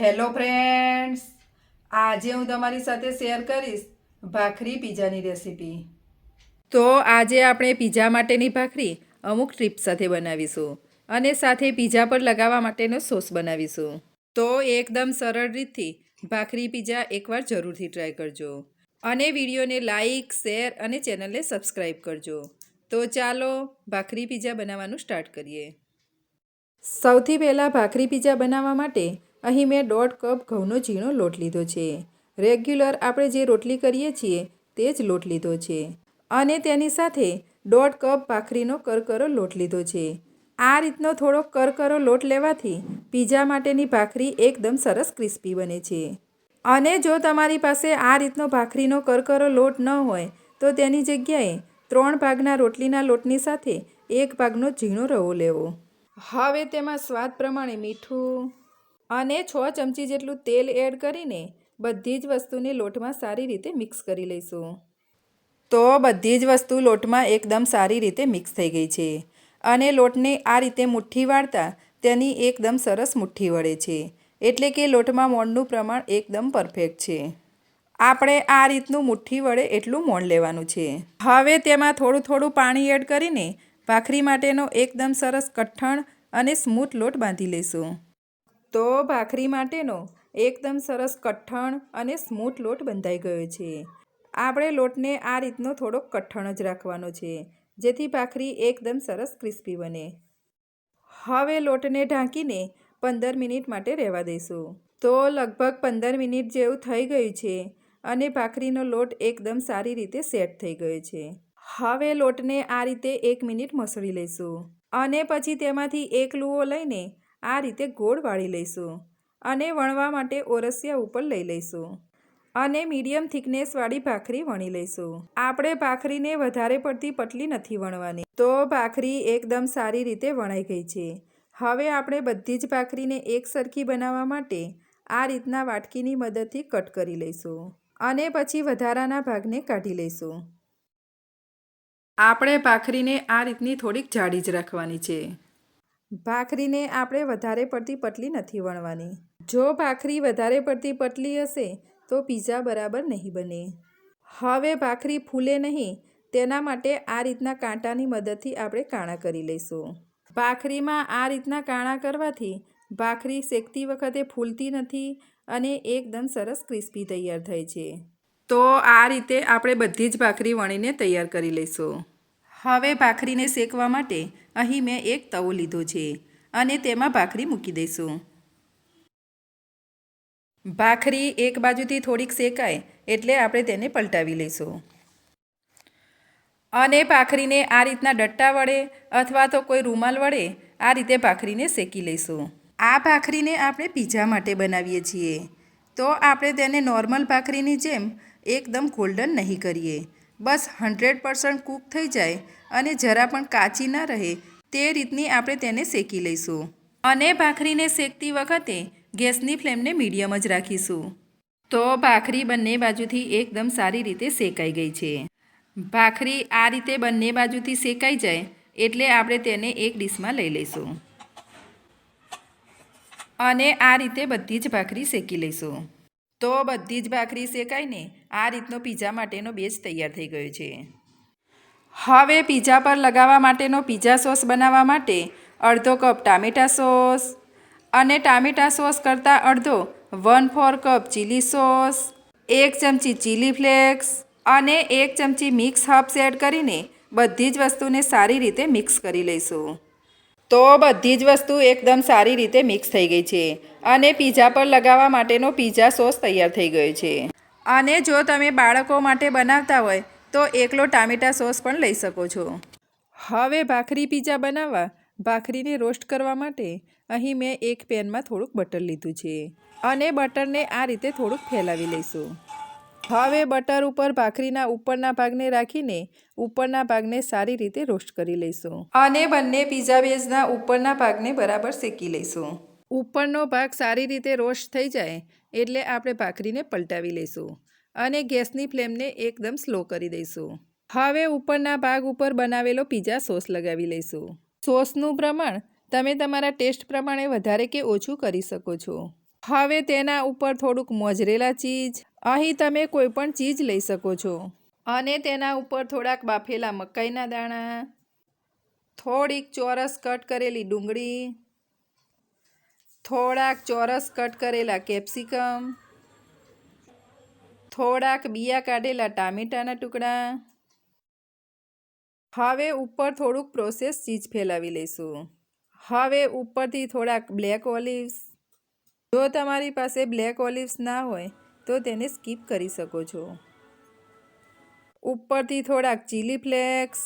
Hello friends આજે હું તમારી સાથે શેર કરીશ ભાખરી પીઝાની રેસીપી તો આજે આપણે પીઝા માટેની ભાખરી અમુક ટ્રીપ સાથે બનાવીશું અને સાથે પીઝા પર લગાવવા માટેનો સોસ બનાવીશું. તો એકદમ સરળ રીતથી ભાખરી પીઝા એકવાર જરૂરથી ટ્રાય કરજો અને વિડીયોને લાઈક શેર અને ચેનલને સબસ્ક્રાઈબ કરજો. તો ચાલો ભાખરી પીઝા બનાવવાનું સ્ટાર્ટ કરીએ. સૌથી પહેલાં ભાખરી પીઝા બનાવવા માટે અહીં મેં દોઢ કપ ઘઉંનો ઝીણો લોટ લીધો છે. રેગ્યુલર આપણે જે રોટલી કરીએ છીએ તે જ લોટ લીધો છે. અને તેની સાથે દોઢ કપ ભાખરીનો કરકરો લોટ લીધો છે. આ રીતનો થોડો કરકરો લોટ લેવાથી પીઝા માટેની ભાખરી એકદમ સરસ ક્રિસ્પી બને છે. અને જો તમારી પાસે આ રીતનો ભાખરીનો કરકરો લોટ ન હોય, તો તેની જગ્યાએ ત્રણ ભાગના રોટલીના લોટની સાથે એક ભાગનો ઝીણો રવો લેવો. હવે તેમાં સ્વાદ પ્રમાણે મીઠું અને છ ચમચી જેટલું તેલ એડ કરીને બધી જ વસ્તુને લોટમાં સારી રીતે મિક્સ કરી લઈશું. તો બધી જ વસ્તુ લોટમાં એકદમ સારી રીતે મિક્સ થઈ ગઈ છે અને લોટને આ રીતે મુઠ્ઠી વાળતા તેની એકદમ સરસ મુઠ્ઠી વળે છે એટલે કે લોટમાં મોણનું પ્રમાણ એકદમ પરફેક્ટ છે. આપણે આ રીતનું મુઠ્ઠી વડે એટલું મોણ લેવાનું છે. હવે તેમાં થોડું થોડું પાણી એડ કરીને ભાખરી માટેનો એકદમ સરસ કઠણ અને સ્મૂથ લોટ બાંધી લઈશું. તો ભાખરી માટેનો એકદમ સરસ કઠણ અને સ્મૂથ લોટ બંધાઈ ગયો છે. આપણે લોટને આ રીતનો થોડોક કઠણ જ રાખવાનો છે, જેથી ભાખરી એકદમ સરસ ક્રિસ્પી બને. હવે લોટને ઢાંકીને પંદર મિનિટ માટે રહેવા દઈશું. તો લગભગ પંદર મિનિટ જેવું થઈ ગયું છે અને ભાખરીનો લોટ એકદમ સારી રીતે સેટ થઈ ગયો છે. હવે લોટને આ રીતે એક મિનિટ મસળી લઈશું અને પછી તેમાંથી એક લૂવો લઈને આ રીતે ગોળ વાળી લઈશું અને વણવા માટે ઓરસિયા ઉપર લઈ લઈશું અને મીડિયમ થિકનેસવાળી ભાખરી વણી લઈશું. આપણે ભાખરીને વધારે પડતી પટલી નથી વણવાની. તો ભાખરી એકદમ સારી રીતે વણાઈ ગઈ છે. હવે આપણે બધી જ ભાખરીને એક સરખી બનાવવા માટે આ રીતના વાટકીની મદદથી કટ કરી લઈશું અને પછી વધારાના ભાગને કાઢી લઈશું. આપણે ભાખરીને આ રીતની થોડીક જાડી જ રાખવાની છે. ભાખરીને આપણે વધારે પડતી પટલી નથી વણવાની. જો ભાખરી વધારે પડતી પટલી હશે, તો પીઝા બરાબર નહીં બને. હવે ભાખરી ફૂલે નહીં, તેના માટે આ રીતના કાંટાની મદદથી આપણે કાણા કરી લઈશું. ભાખરીમાં આ રીતના કાણા કરવાથી ભાખરી શેકતી વખતે ફૂલતી નથી અને એકદમ સરસ ક્રિસ્પી તૈયાર થાય છે. તો આ રીતે આપણે બધી જ ભાખરી વણીને તૈયાર કરી લઈશું. હવે ભાખરીને શેકવા માટે અહીં મેં એક તવો લીધો છે અને તેમાં ભાખરી મૂકી દઈશું. ભાખરી એક બાજુથી થોડીક શેકાય એટલે આપણે તેને પલટાવી લઈશું. અને ભાખરીને આ રીતના ડટ્ટા વડે અથવા તો કોઈ રૂમાલ વડે આ રીતે ભાખરીને શેકી લઈશું. આ ભાખરીને આપણે પીઝા માટે બનાવીએ છીએ. તો આપણે તેને નોર્મલ ભાખરીની જેમ એકદમ ગોલ્ડન નહીં કરીએ. બસ હંડ્રેડ પર્સન્ટ કૂક થઈ જાય અને જરા પણ કાચી ન રહે તે રીતની આપણે તેને શેકી લઈશું. અને ભાખરીને શેકતી વખતે ગેસની ફ્લેમને મીડિયમ જ રાખીશું. તો ભાખરી બંને બાજુથી એકદમ સારી રીતે શેકાઈ ગઈ છે. ભાખરી આ રીતે બંને બાજુથી શેકાઈ જાય એટલે આપણે તેને એક ડીશમાં લઈ લઈશું. અને આ રીતે બધી જ ભાખરી શેકી લઈશું. તો બધી જ ભાખરી શેકાઈને આ રીતનો પીઝા માટેનો બેઝ તૈયાર થઈ ગયો છે. હવે પીઝા પર લગાવવા માટેનો પીઝા સોસ બનાવવા માટે અડધો કપ ટામેટા સોસ અને ટામેટા સોસ કરતાં અડધો one four cup chilli sauce, એક ચમચી ચીલી ફ્લેક્સ અને એક ચમચી મિક્સ હર્બ્સ એડ કરીને બધી જ વસ્તુને સારી રીતે મિક્સ કરી લઈશું. તો બધી જ વસ્તુ એકદમ સારી રીતે મિક્સ થઈ ગઈ છે અને પીઝા પર લગાવવા માટેનો પીઝા સોસ તૈયાર થઈ ગયો છે. અને જો તમે બાળકો માટે બનાવતા હોય, તો એકલો ટામેટા સોસ પણ લઈ શકો છો. હવે ભાખરી પીઝા બનાવવા, ભાખરીને રોસ્ટ કરવા માટે અહીં મેં એક પેનમાં થોડુંક બટર લીધું છે. અને બટરને આ રીતે થોડુંક ફેલાવી લઈશું. હવે બટર ઉપર ભાખરીના ઉપરના ભાગને રાખીને ઉપરના ભાગને સારી રીતે રોસ્ટ કરી લઈશું. અને બંને પીઝા બેઝના ઉપરના ભાગને બરાબર શેકી લઈશું. ઉપરનો ભાગ સારી રીતે રોસ્ટ થઈ જાય એટલે આપણે ભાખરીને પલટાવી લઈશું અને ગેસની ફ્લેમને એકદમ સ્લો કરી દઈશું. હવે ઉપરના ભાગ ઉપર બનાવેલો પીઝા સોસ લગાવી લઈશું. સોસનું પ્રમાણ તમે તમારા ટેસ્ટ પ્રમાણે વધારે કે ઓછું કરી શકો છો. હવે તેના ઉપર થોડુંક મોજરેલા ચીજ. અહીં તમે કોઈ પણ ચીજ લઈ શકો છો. અને તેના ઉપર થોડાક બાફેલા મકાઈના દાણા. થોડીક ચોરસ કટ કરેલી ડુંગળી. થોડાક ચોરસ કટ કરેલા કેપ્સિકમ. થોડાક બિયા કાઢેલા ટામેટાના ટુકડા. હવે ઉપર થોડુંક પ્રોસેસ ચીજ ફેલાવી લઈશું. હવે ઉપરથી થોડાક બ્લેક ઓલિવ્સ જો તમારી પાસે બ્લેક ઓલિવ્સ ના હોય, તો તેને સ્કીપ કરી શકો છો. ઉપરથી થોડાક ચીલી ફ્લેક્સ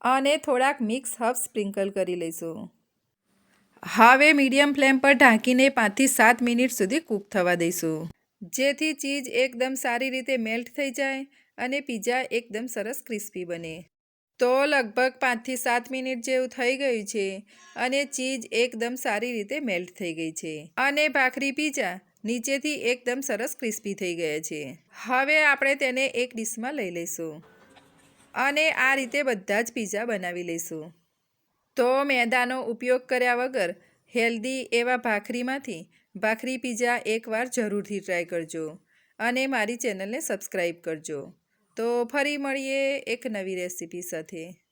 અને થોડાક મિક્સ હર્બ સ્પ્રિંકલ કરી લઈશું. હવે મીડિયમ ફ્લેમ પર ઢાંકીને પાંચથી સાત મિનિટ સુધી કૂક થવા દઈશું. જેથી ચીઝ એકદમ સારી રીતે મેલ્ટ થઈ જાય અને પીઝા એકદમ સરસ ક્રિસ્પી બને. તો લગભગ પાંચથી સાત મિનિટ જેવું થઈ ગયું છે અને ચીઝ એકદમ સારી રીતે મેલ્ટ થઈ ગઈ છે. અને ભાખરી પીઝા નીચેથી એકદમ સરસ ક્રિસ્પી થઈ ગયા છે. હવે આપણે તેને એક ડીશમાં લઈ લઈશું. અને આ રીતે બધા જ પીઝા બનાવી લઈશું. તો મેદાનો ઉપયોગ કર્યા વગર હેલ્ધી એવા ભાખરીમાંથી ભાખરી પીઝા એકવાર જરૂરથી ટ્રાય કરજો અને મારી ચેનલને સબસ્ક્રાઈબ કરજો. તો ફરી મળીએ એક નવી રેસીપી સાથે.